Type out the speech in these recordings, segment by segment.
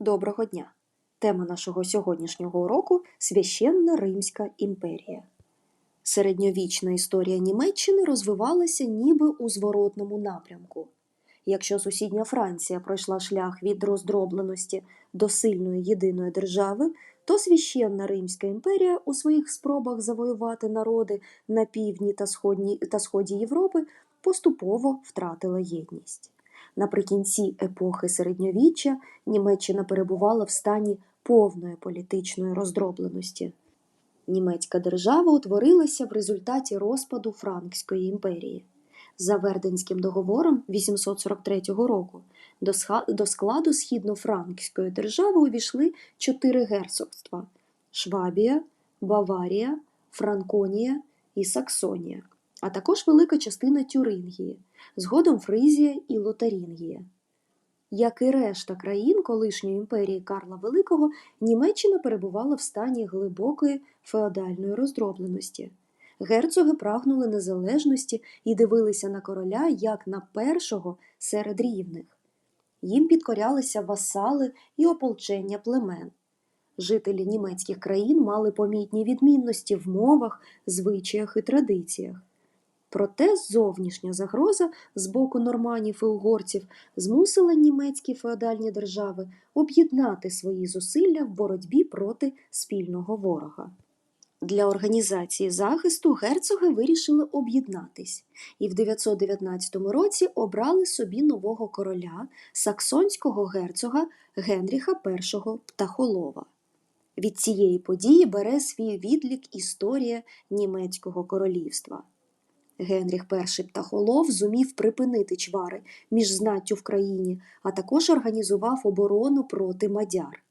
Доброго дня! Тема нашого сьогоднішнього уроку Священна Римська імперія. Середньовічна історія Німеччини розвивалася ніби у зворотному напрямку. Якщо сусідня Франція пройшла шлях від роздробленості до сильної єдиної держави, то Священна Римська імперія у своїх спробах завоювати народи на півдні та, сході Європи поступово втратила єдність. Наприкінці епохи середньовіччя Німеччина перебувала в стані повної політичної роздробленості. Німецька держава утворилася в результаті розпаду Франкської імперії. За Верденським договором 843 року до складу східно-франкської держави увійшли чотири герцогства: Швабія, Баварія, Франконія і Саксонія, а також велика частина Тюрингії, згодом Фризія і Лотарінгія. Як і решта країн колишньої імперії Карла Великого, Німеччина перебувала в стані глибокої феодальної роздробленості. Герцоги прагнули незалежності і дивилися на короля як на першого серед рівних. Їм підкорялися васали і ополчення племен. Жителі німецьких країн мали помітні відмінності в мовах, звичаях і традиціях. Проте зовнішня загроза з боку норманів і угорців змусила німецькі феодальні держави об'єднати свої зусилля в боротьбі проти спільного ворога. Для організації захисту герцоги вирішили об'єднатись і в 919 році обрали собі нового короля саксонського герцога Генріха І Птахолова. Від цієї події бере свій відлік історія німецького королівства. Генріх І Птахолов зумів припинити чвари між знаттю в країні, а також організував оборону проти мадяр.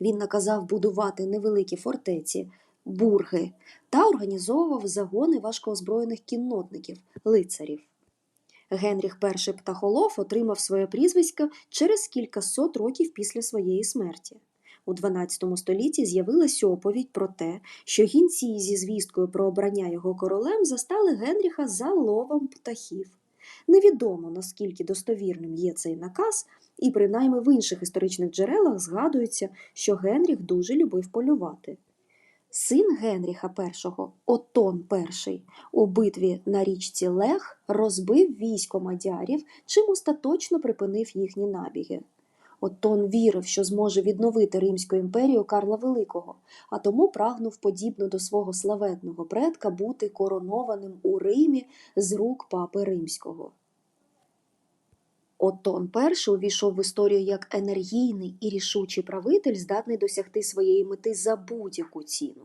Він наказав будувати невеликі фортеці, бурги та організовував загони важкоозброєних кіннотників, лицарів. Генріх І Птахолов отримав своє прізвисько через кількасот років після своєї смерті. У XII столітті з'явилася оповідь про те, що гінці зі звісткою про обрання його королем застали Генріха за ловом птахів. Невідомо наскільки достовірним є цей наказ, і принаймні в інших історичних джерелах згадується, що Генріх дуже любив полювати. Син Генріха І, Отон І, у битві на річці Лех розбив військо мадярів, чим остаточно припинив їхні набіги. Оттон вірив, що зможе відновити Римську імперію Карла Великого, а тому прагнув подібно до свого славетного предка бути коронованим у Римі з рук папи Римського. Оттон І увійшов в історію як енергійний і рішучий правитель, здатний досягти своєї мети за будь-яку ціну.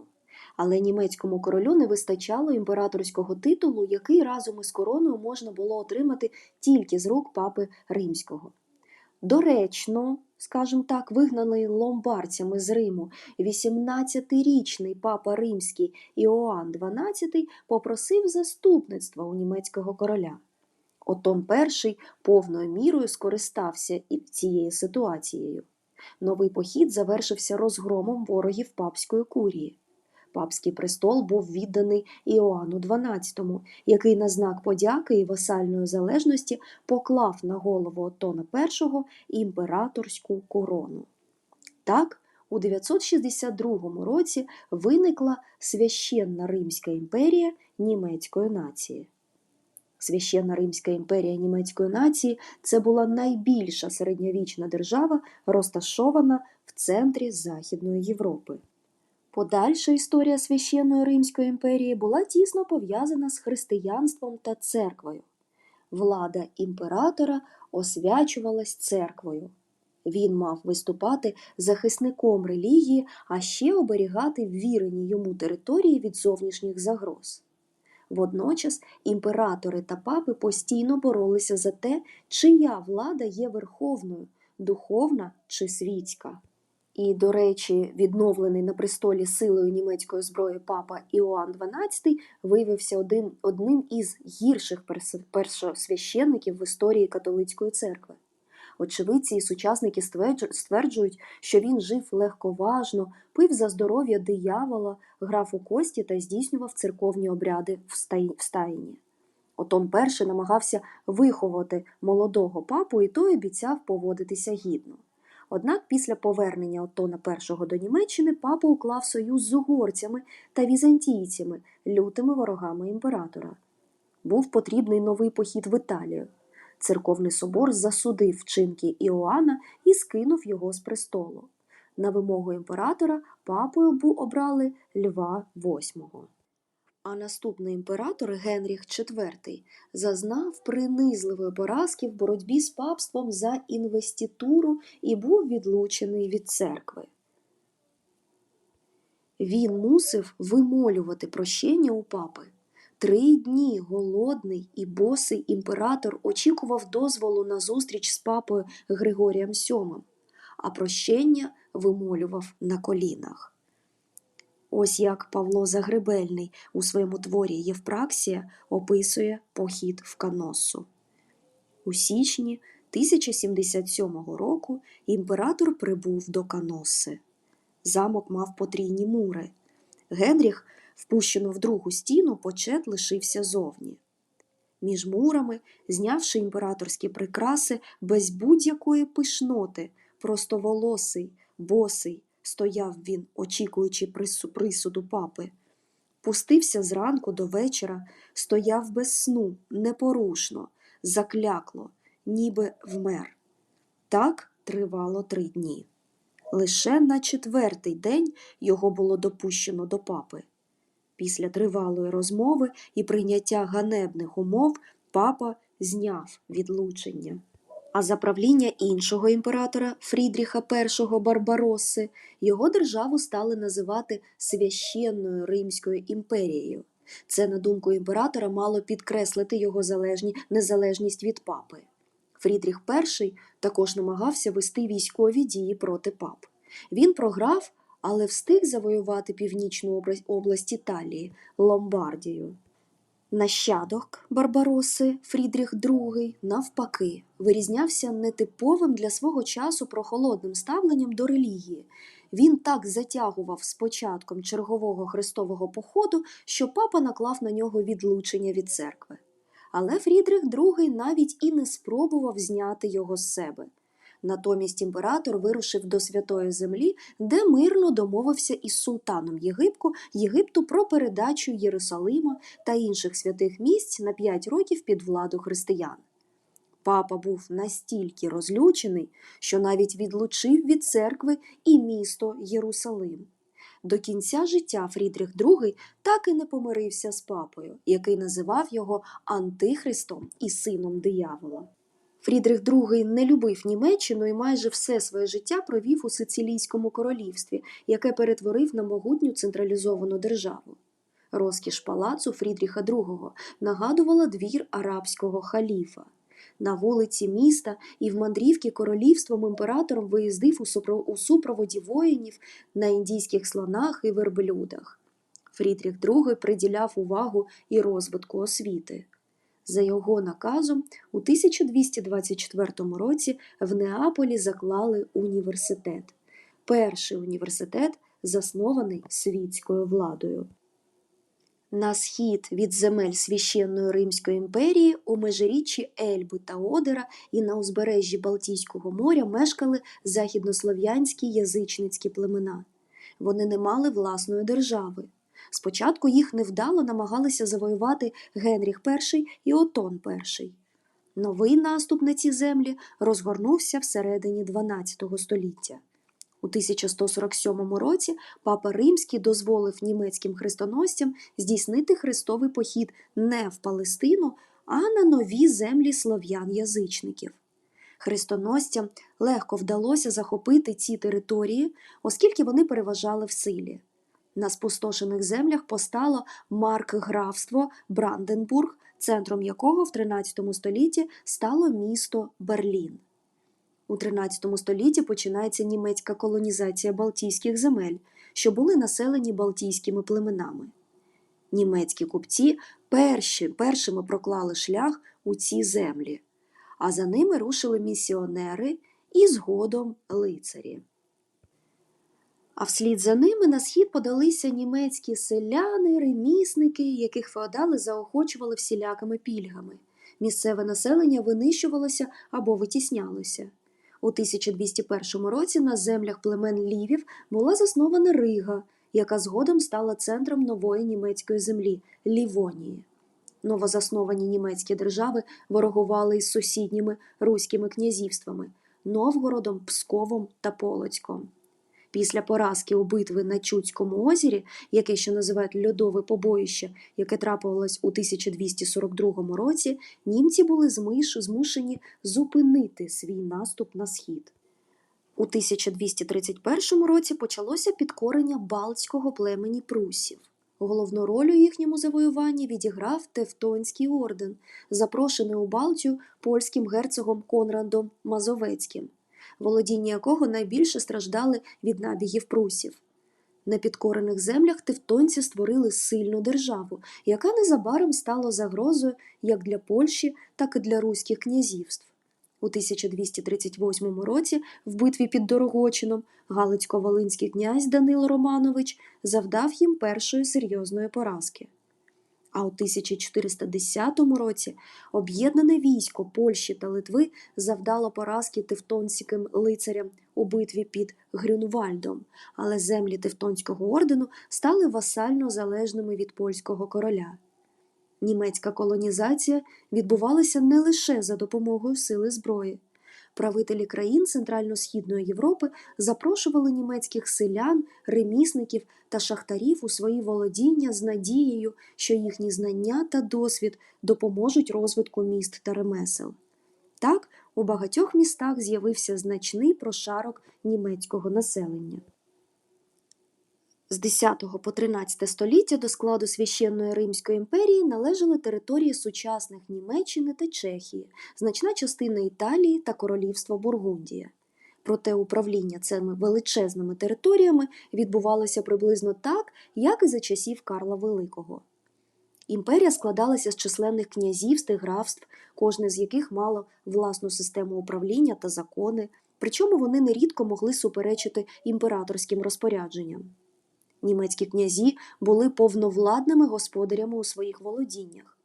Але німецькому королю не вистачало імператорського титулу, який разом із короною можна було отримати тільки з рук папи Римського. Доречно, скажімо так, вигнаний ломбардцями з Риму 18-річний папа римський Іоанн XII попросив заступництва у німецького короля. Отон І повною мірою скористався і цією ситуацією. Новий похід завершився розгромом ворогів папської курії. Папський престол був відданий Іоанну XII, який на знак подяки і васальної залежності поклав на голову Отона І імператорську корону. Так, у 962 році виникла Священна Римська імперія німецької нації. Священна Римська імперія німецької нації це була найбільша середньовічна держава, розташована в центрі Західної Європи. Подальша історія Священної Римської імперії була тісно пов'язана з християнством та церквою. Влада імператора освячувалась церквою. Він мав виступати захисником релігії, а ще оберігати ввірені йому території від зовнішніх загроз. Водночас імператори та папи постійно боролися за те, чия влада є верховною духовна чи світська. І, до речі, відновлений на престолі силою німецької зброї папа Іоанн XII виявився один, одним із гірших першосвященників в історії католицької церкви. Очевидці і сучасники стверджують, що він жив легковажно, пив за здоров'я диявола, грав у кості та здійснював церковні обряди в стаїні. Отон І намагався виховати молодого папу, і той обіцяв поводитися гідно. Однак після повернення Отона І до Німеччини папа уклав союз з угорцями та візантійцями, лютими ворогами імператора. Був потрібний новий похід в Італію. Церковний собор засудив вчинки Іоанна і скинув його з престолу. На вимогу імператора папою обрали Льва VIII. А наступний імператор Генріх IV зазнав принизливої поразки в боротьбі з папством за інвеституру і був відлучений від церкви. Він мусив вимолювати прощення у папи. Три дні голодний і босий імператор очікував дозволу на зустріч з папою Григорієм VII, а прощення вимолював на колінах. Ось як Павло Загребельний у своєму творі Євпраксія описує похід в Каносу. У січні 1077 року імператор прибув до Каноси. Замок мав потрійні мури. Генріх, впущено в другу стіну, почет лишився зовні. Між мурами, знявши імператорські прикраси без будь-якої пишноти, простоволосий, босий, стояв він, очікуючи присуду папи. Пустився зранку до вечора, стояв без сну, непорушно, заклякло, ніби вмер. Так тривало три дні. Лише на четвертий день його було допущено до папи. Після тривалої розмови і прийняття ганебних умов папа зняв відлучення. А за правління іншого імператора Фрідріха І Барбаросси його державу стали називати священною Римською імперією. Це, на думку імператора, мало підкреслити його залежні, незалежність від папи. Фрідріх І також намагався вести військові дії проти пап. Він програв, але встиг завоювати північну область Італії Ломбардію. Нащадок Барбароси Фрідріх II, навпаки, вирізнявся нетиповим для свого часу прохолодним ставленням до релігії. Він так затягував з початком чергового хрестового походу, що папа наклав на нього відлучення від церкви. Але Фрідрих II навіть і не спробував зняти його з себе. Натомість імператор вирушив до Святої Землі, де мирно домовився із султаном Єгипку, Єгипту про передачу Єрусалима та інших святих місць на п'ять років під владу християн. Папа був настільки розлючений, що навіть відлучив від церкви і місто Єрусалим. До кінця життя Фрідріх II так і не помирився з папою, який називав його антихристом і сином диявола. Фрідрих II не любив Німеччину і майже все своє життя провів у Сицилійському королівстві, яке перетворив на могутню централізовану державу. Розкіш палацу Фрідріха II нагадувала двір арабського халіфа. На вулиці міста і в мандрівки королівством імператором виїздив у супроводі воїнів на індійських слонах і верблюдах. Фрідріх II приділяв увагу і розвитку освіти. За його наказом у 1224 році в Неаполі заклали університет. Перший університет, заснований світською владою. На схід від земель священної Римської імперії у межиріччі Ельби та Одера і на узбережжі Балтійського моря мешкали західнослов'янські язичницькі племена. Вони не мали власної держави. Спочатку їх невдало намагалися завоювати Генріх І і Отон І. Новий наступ на ці землі розгорнувся всередині XII століття. У 1147 році папа Римський дозволив німецьким хрестоносцям здійснити хрестовий похід не в Палестину, а на нові землі слов'ян-язичників. Хрестоносцям легко вдалося захопити ці території, оскільки вони переважали в силі. На спустошених землях постало маркграфство Бранденбург, центром якого в 13 столітті стало місто Берлін. У 13 столітті починається німецька колонізація Балтійських земель, що були населені балтійськими племенами. Німецькі купці перші, першими проклали шлях у ці землі, а за ними рушили місіонери і згодом лицарі. А вслід за ними на схід подалися німецькі селяни, ремісники, яких феодали заохочували всілякими пільгами. Місцеве населення винищувалося або витіснялося. У У 1201 році на землях племен Лівів була заснована Рига, яка згодом стала центром нової німецької землі Лівонії. Новозасновані німецькі держави ворогували із сусідніми руськими князівствами Новгородом, Псковом та Полоцьком. Після поразки у битви на Чудському озері, яке ще називають льодове побоїще, яке трапилось у 1242 році, німці були змушені зупинити свій наступ на схід. У 1231 році почалося підкорення балтського племені прусів. Головну роль у їхньому завоюванні відіграв Тевтонський орден, запрошений у Балтію польським герцогом Конрадом Мазовецьким, володіння якого найбільше страждали від набігів прусів. На підкорених землях тевтонці створили сильну державу, яка незабаром стала загрозою як для Польщі, так і для руських князівств. У 1238 році в битві під Дорогочином Галицько-Волинський князь Данило Романович завдав їм першої серйозної поразки. А у 1410 році об'єднане військо Польщі та Литви завдало поразки тевтонським лицарям у битві під Грюнвальдом, але землі Тевтонського ордену стали васально залежними від польського короля. Німецька колонізація відбувалася не лише за допомогою сили зброї. Правителі країн Центрально-Східної Європи запрошували німецьких селян, ремісників та шахтарів у свої володіння з надією, що їхні знання та досвід допоможуть розвитку міст та ремесел. Так, у багатьох містах з'явився значний прошарок німецького населення. З 10 по 13 століття до складу священної Римської імперії належали території сучасних Німеччини та Чехії, значна частина Італії та королівства Бургундія. Проте управління цими величезними територіями відбувалося приблизно так, як і за часів Карла Великого. Імперія складалася з численних князівств і графств, кожне з яких мало власну систему управління та закони, причому вони нерідко могли суперечити імператорським розпорядженням. Німецькі князі були повновладними господарями у своїх володіннях.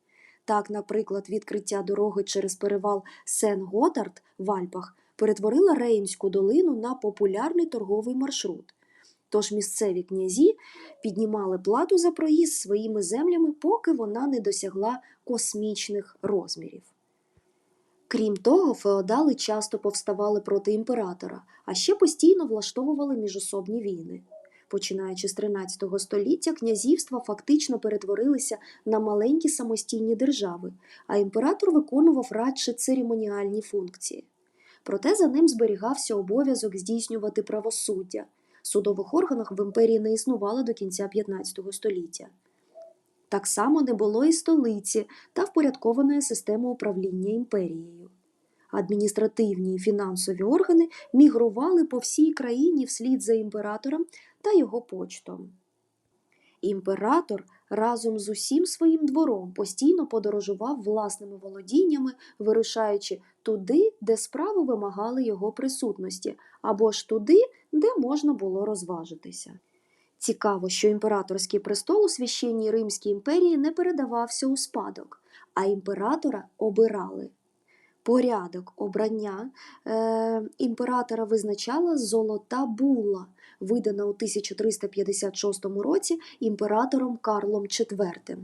Так, наприклад, відкриття дороги через перевал Сен-Готард в Альпах перетворила Рейнську долину на популярний торговий маршрут. Тож місцеві князі піднімали плату за проїзд своїми землями, поки вона не досягла космічних розмірів. Крім того, феодали часто повставали проти імператора, а ще постійно влаштовували міжособні війни. Починаючи з 13 століття, князівства фактично перетворилися на маленькі самостійні держави, а імператор виконував радше церемоніальні функції. Проте за ним зберігався обов'язок здійснювати правосуддя. Судових органах в імперії не існувало до кінця 15 століття. Так само не було і столиці та впорядкованої системи управління імперією. Адміністративні і фінансові органи мігрували по всій країні вслід за імператором та його почтом. Імператор разом з усім своїм двором постійно подорожував власними володіннями, вирушаючи туди, де справи вимагали його присутності, або ж туди, де можна було розважитися. Цікаво, що імператорський престол у священній Римській імперії не передавався у спадок, а імператора обирали. Порядок обрання е, імператора визначала золота була, видана у 1356 році імператором Карлом IV.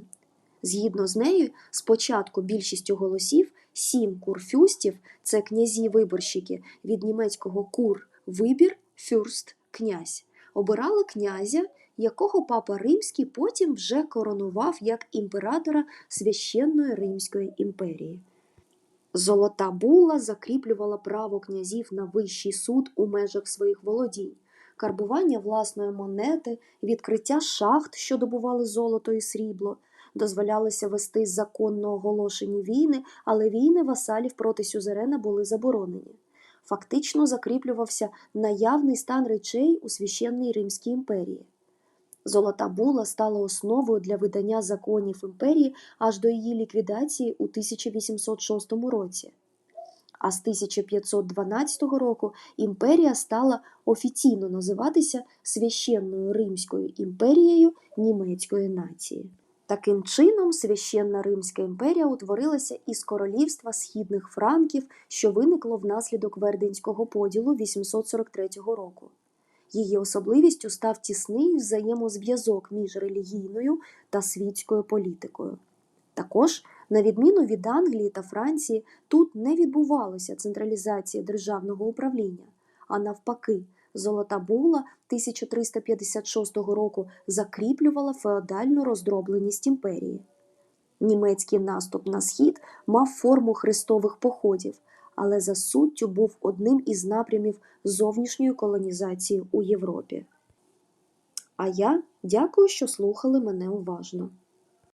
Згідно з нею, спочатку більшістю голосів сім курфюстів це князі-виборщики від німецького кур вибір, фюрст князь, обирали князя, якого папа Римський потім вже коронував як імператора священної Римської імперії. Золота була закріплювала право князів на вищий суд у межах своїх володінь, карбування власної монети, відкриття шахт, що добували золото і срібло, дозволялося вести законно оголошені війни, але війни васалів проти сюзерена були заборонені. Фактично закріплювався наявний стан речей у священній Римській імперії. Золота була стала основою для видання законів імперії аж до її ліквідації у 1806 році. А з 1512 року імперія стала офіційно називатися Священною Римською імперією німецької нації. Таким чином, священна Римська імперія утворилася із королівства східних франків, що виникло внаслідок Верденського поділу 843 року. Її особливістю став тісний взаємозв'язок між релігійною та світською політикою. Також, на відміну від Англії та Франції, тут не відбувалося централізації державного управління, а навпаки, Золота була 1356 року закріплювала феодальну роздробленість імперії. Німецький наступ на схід мав форму хрестових походів, але за суттю був одним із напрямів зовнішньої колонізації у Європі. А я дякую, що слухали мене уважно.